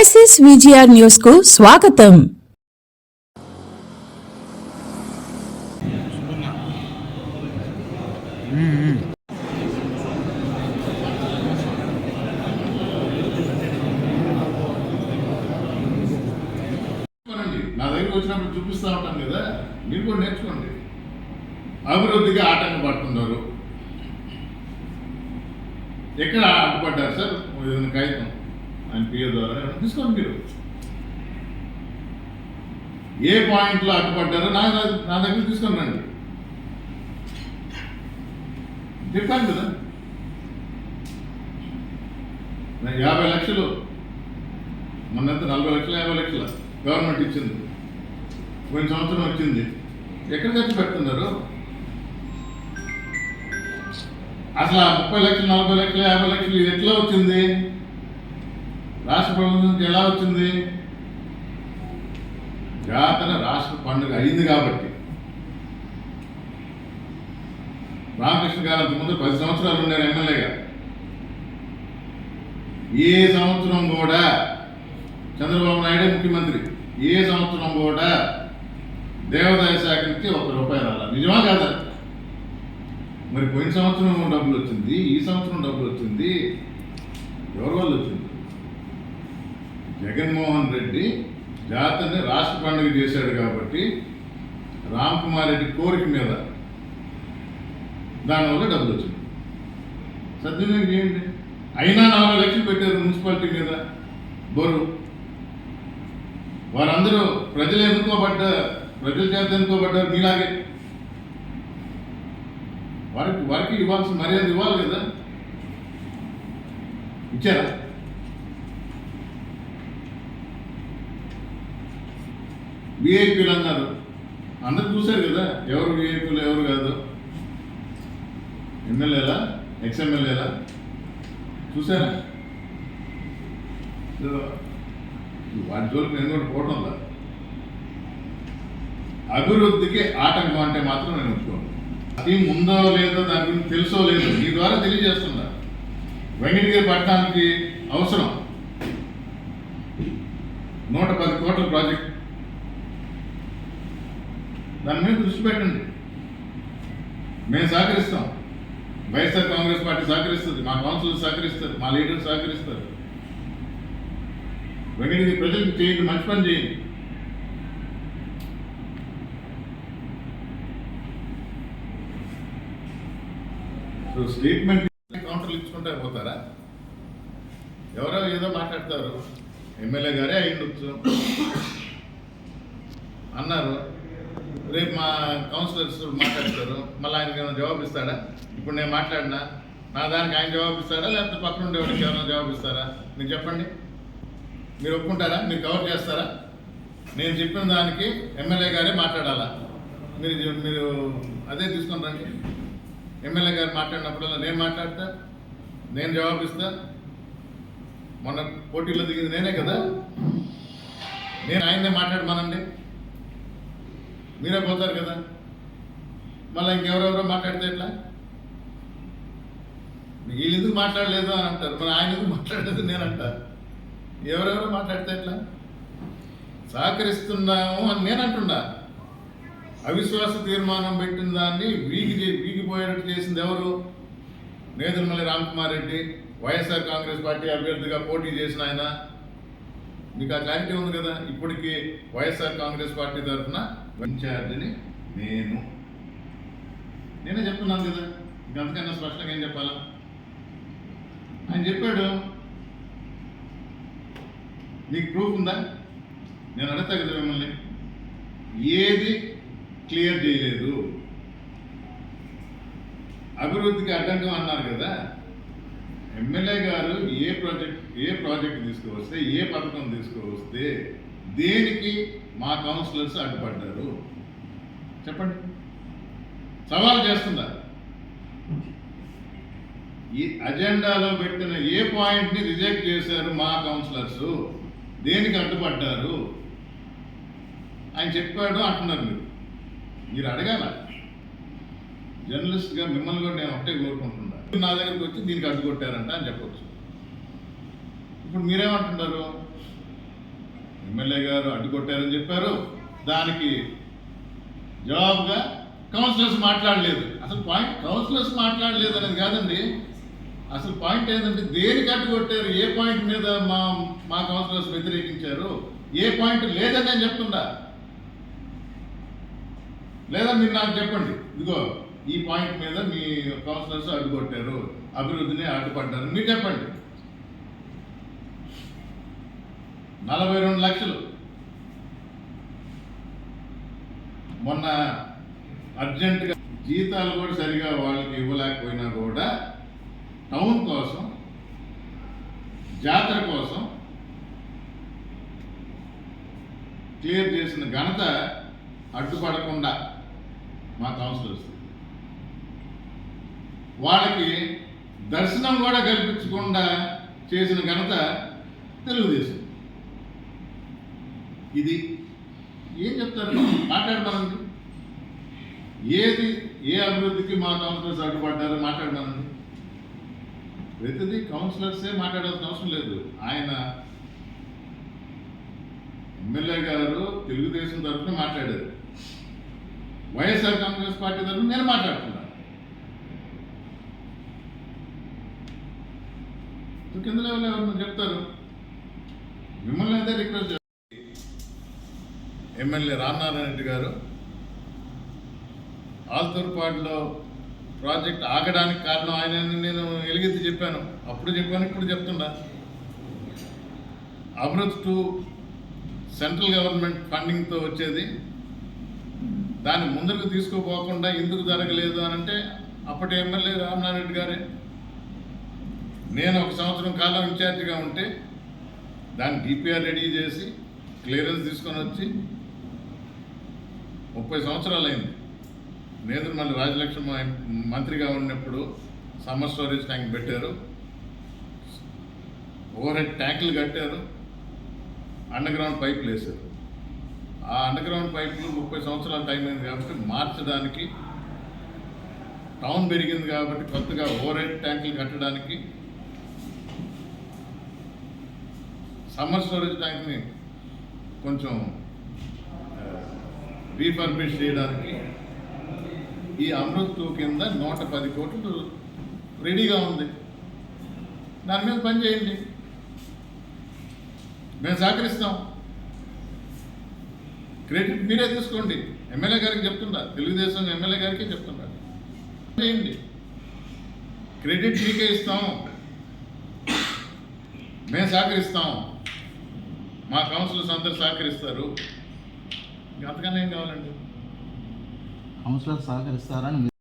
SS VGR న్యూస్కు స్వాగతం. నేర్చుకోనండి. నా దగ్గరికి వచ్చినప్పుడు చూపిస్తూ ఉంటాను కదా. మీరు కూడా నేర్చుకోండి. అభివృద్ధిగా ఆటంకం పడుతున్నారు. ఎక్కడ అడ్డుపడ్డారు సార్? ఏదైనా కాగితం? ఆయన పిఏ ద్వారా ఏమైనా తీసుకోండి మీరు. ఏ పాయింట్లో అడ్డుపడ్డారో నా నా దగ్గర తీసుకొని రండి. చెప్పాను కదా. నేను యాభై లక్షలు మొన్నంత నలభై లక్షలు యాభై లక్షల గవర్నమెంట్ ఇచ్చింది. పోయిన సంవత్సరం వచ్చింది. ఎక్కడ ఖర్చు పెడుతున్నారు? అసలు ఆ ముప్పై లక్షలు నలభై లక్షలు యాభై లక్షలు ఇది ఎట్లా వచ్చింది? రాష్ట్ర ప్రభుత్వం నుంచి ఎలా వచ్చింది? జాతర రాష్ట్ర పండుగ అయింది కాబట్టి. రామకృష్ణ గారు ముందు పది సంవత్సరాలు ఉన్నారు ఎమ్మెల్యేగా ఏ సంవత్సరం కూడా చంద్రబాబు నాయుడు ముఖ్యమంత్రి. ఏ సంవత్సరం కూడా దేవాదాయ శాఖ నుంచి ఒక రూపాయి రాల. నిజమా కాదా? మరి పోయిన సంవత్సరం డబ్బులు వచ్చింది ఈ సంవత్సరం డబ్బులు వచ్చింది ఎవరి వాళ్ళు వచ్చింది? జగన్మోహన్ రెడ్డి జాతరని రాష్ట్ర పండుగ చేశాడు కాబట్టి రామ్ కుమార్ రెడ్డి కోరిక మీద దానివల్ల డబ్బులు వచ్చింది. సద్వినియోగం చేయండి అయినా నాలుగు లక్షలు పెట్టారు మున్సిపాలిటీ మీద బరువు వారందరూ ప్రజలు ఎన్నుకోబడ్డ ప్రజల చేత ఎన్నుకోబడ్డారు మీలాగే. వారికి వారికి ఇవ్వాల్సిన మర్యాద ఇవ్వాలి కదా? ఇచ్చారా? విఐపీలు అన్నారు. అందరు చూశారు కదా ఎవరు విఐపీలు ఎవరు కాదు. ఎమ్మెల్యేలా ఎక్స్ఎమ్మెల్యేలా చూసారా సో, వాటి జోలికి నేను కూడా పోవటం లేదు అభివృద్ధికి ఆటంకం అంటే మాత్రం నేను ఒప్పుకోను. అది ఉందో లేదో దాని గురించి తెలుసో లేదో మీ ద్వారా తెలియజేస్తున్నా. వెంకటగిరి పట్టణానికి అవసరం. నూట పది కోట్ల ప్రాజెక్ట్. దాని మీద దృష్టి పెట్టండి. మేము సహకరిస్తాం. వైఎస్ఆర్ కాంగ్రెస్ పార్టీ సహకరిస్తుంది మా కౌన్సిల్ సహకరిస్తారు మా లీడర్ సహకరిస్తారు వెంకటగిరి ప్రజలకు చేయండి మంచి పని చేయండి. సో స్టేట్మెంట్ కౌంటర్లు ఇచ్చుకుంటే పోతారా? ఎవరో ఏదో మాట్లాడతారు. ఎమ్మెల్యే గారే అయ్యుండొచ్చు. అన్నారు. రేపు మా కౌన్సిలర్స్ మాట్లాడతారు. మళ్ళీ ఆయనకి ఏమైనా జవాబు ఇస్తాడా? ఇప్పుడు నేను మాట్లాడినా నా దానికి ఆయన జవాబు ఇస్తాడా? లేకపోతే పక్కన ఉండేవాడికి ఏమైనా జవాబు ఇస్తారా? మీరు చెప్పండి. మీరు ఒప్పుకుంటారా? మీరు కవర్ చేస్తారా? నేను చెప్పిన దానికి ఎమ్మెల్యే గారే మాట్లాడాలా? మీరు మీరు అదే తీసుకుని రండి. ఎమ్మెల్యే గారు మాట్లాడినప్పుడల్లా నేను మాట్లాడతా నేను జవాబు ఇస్తా. మొన్న పోటీలో దిగింది నేనే కదా. నేను ఆయన్నే మాట్లాడమనండి. మీరే పోతారు కదా? మళ్ళీ ఇంకెవరెవరో మాట్లాడితే ఎట్లా? వీళ్ళు ఎందుకు మాట్లాడలేదు అని అంటారు. మరి ఆయన ఎందుకు మాట్లాడలేదు నేను అంటారు ఎవరెవరో మాట్లాడితే ఎట్లా? సహకరిస్తున్నాము అని నేను అంటున్నా. అవిశ్వాస తీర్మానం పెట్టిన దాన్ని వీగి వీగిపోయేటట్టు చేసింది ఎవరు? నేదురుమల్లి రామ్కుమార్ రెడ్డి వైఎస్ఆర్ కాంగ్రెస్ పార్టీ అభ్యర్థిగా పోటీ చేసిన ఆయన. మీకు ఆ క్లారిటీ ఉంది కదా? ఇప్పటికీ వైఎస్ఆర్ కాంగ్రెస్ పార్టీ తరఫున ఇన్ఛార్జిని నేను. నేనే చెప్తున్నాను కదా ఇంకంతకన్నా స్పష్టంగా ఏం చెప్పాలా? ఆయన చెప్పాడు నీకు ప్రూఫ్ ఉందా? నేను అడుగుతా కదా మిమ్మల్ని. ఏది క్లియర్ చేయలేదు. అభివృద్ధికి అడ్డంకం అన్నారు కదా ఎమ్మెల్యే గారు ఏ ప్రాజెక్ట్ ఏ ప్రాజెక్ట్ తీసుకువస్తే ఏ పథకం తీసుకువస్తే దేనికి మా కౌన్సిలర్స్ అడ్డుపడ్డారు. చెప్పండి. సవాల్ చేస్తుందా? ఈ అజెండాలో పెట్టిన ఏ పాయింట్ని రిజెక్ట్ చేశారు మా కౌన్సిలర్స్ దేనికి అడ్డుపడ్డారు? ఆయన చెప్పాడు అంటున్నారు మీరు. మీరు అడగాల? జర్నలిస్ట్గా మిమ్మల్ని కూడా నేను ఒకటే కోరుకుంటున్నాను నా దగ్గరికి వచ్చి దీనికి అడ్డుకొట్టారంట అని చెప్పచ్చు. ఇప్పుడు మీరేమంటున్నారు? ఎమ్మెల్యే గారు అడ్డుకొట్టారని చెప్పారు. దానికి జవాబుగా కౌన్సిలర్స్ మాట్లాడలేదు. అసలు పాయింట్ కౌన్సిలర్స్ మాట్లాడలేదు అనేది కాదండి. అసలు పాయింట్ ఏంటంటే దేనికి అడ్డుకొట్టారు? ఏ పాయింట్ మీద మా మా కౌన్సిలర్స్ వ్యతిరేకించారు? ఏ పాయింట్ లేదని నేను చెప్తుండా లేదా మీరు నాకు చెప్పండి. ఇదిగో ఈ పాయింట్ మీద మీ కౌన్సిలర్స్ అడ్డుకొట్టారు. అభివృద్ధిని అడ్డుపడ్డారు మీరు చెప్పండి. నలభై రెండు లక్షలు. మొన్న అర్జెంటుగా జీతాలు కూడా సరిగా వాళ్ళకి ఇవ్వలేకపోయినా కూడా టౌన్ కోసం జాతర కోసం క్లియర్ చేసిన ఘనత అడ్డుపడకుండా మా కౌన్సిలర్స్ వాళ్ళకి దర్శనం కూడా కల్పించకుండా చేసిన ఘనత తెలుగుదేశం. ఇది ఏం చెప్తారు? మాట్లాడమనండి. ఏది ఏ అభివృద్ధికి మా కౌన్సిలర్స్ అడ్డుపడ్డారో మాట్లాడమనండి. ప్రతిదీ కౌన్సిలర్సే మాట్లాడాల్సిన అవసరం లేదు. ఆయన ఎమ్మెల్యే గారు తెలుగుదేశం తరఫున మాట్లాడారు. వైఎస్ఆర్ కాంగ్రెస్ పార్టీ తరఫున నేను మాట్లాడుతున్నాను. కింద లెవెల్ ఎవరు చెప్తారు? మిమ్మల్ని అయితే రిక్వెస్ట్ ఎమ్మెల్యే రామనారాయణ రెడ్డి గారు ఆల్తూర్పాడులో ప్రాజెక్ట్ ఆగడానికి కారణం ఆయనని నేను ఎలుగెత్తి చెప్పాను. అప్పుడు చెప్పాను ఇప్పుడు చెప్తున్నా. అమృత్ టూ సెంట్రల్ గవర్నమెంట్ ఫండింగ్తో వచ్చేది. దాన్ని ముందుకు తీసుకోపోకుండా ఎందుకు జరగలేదు అని అంటే అప్పటి ఎమ్మెల్యే రామనారాయణ రెడ్డి గారే. నేను ఒక సంవత్సరం కాలం ఇన్ఛార్జిగా ఉంటే దాన్ని డిపిఆర్ రెడీ చేసి క్లియరెన్స్ తీసుకొని వచ్చి ముప్పై సంవత్సరాలు అయింది నేదురుమల్లి రాజలక్ష్మి మంత్రిగా ఉన్నప్పుడు సమ్మర్ స్టోరేజ్ ట్యాంక్ పెట్టారు. ఓవర్ హెడ్ ట్యాంకులు కట్టారు. అండర్గ్రౌండ్ పైపులు వేశారు. ఆ అండర్గ్రౌండ్ పైపులు ముప్పై సంవత్సరాల టైం అయింది కాబట్టి మార్చడానికి టౌన్ పెరిగింది కాబట్టి కొత్తగా ఓవర్ హెడ్ ట్యాంకులు కట్టడానికి సమ్మర్ స్టోరేజ్ ట్యాంక్ని కొంచెం రీఫర్బిష్ చేయడానికి ఈ అమృత్ కింద నూట పది కోట్లు రెడీగా ఉంది. దాని మీద పని చేయండి. మేము సహకరిస్తాం. క్రెడిట్ మీరే తీసుకోండి. ఎమ్మెల్యే గారికి చెప్తుండా తెలుగుదేశం ఎమ్మెల్యే గారికి చెప్తుండా చేయండి. క్రెడిట్ మీకే ఇస్తాం. మేము సహకరిస్తాం. మా కౌన్సిలర్స్ అందరు సహకరిస్తారు. అంతకన్నా ఏం కావాలండి? కౌన్సిలర్ సహకరిస్తారని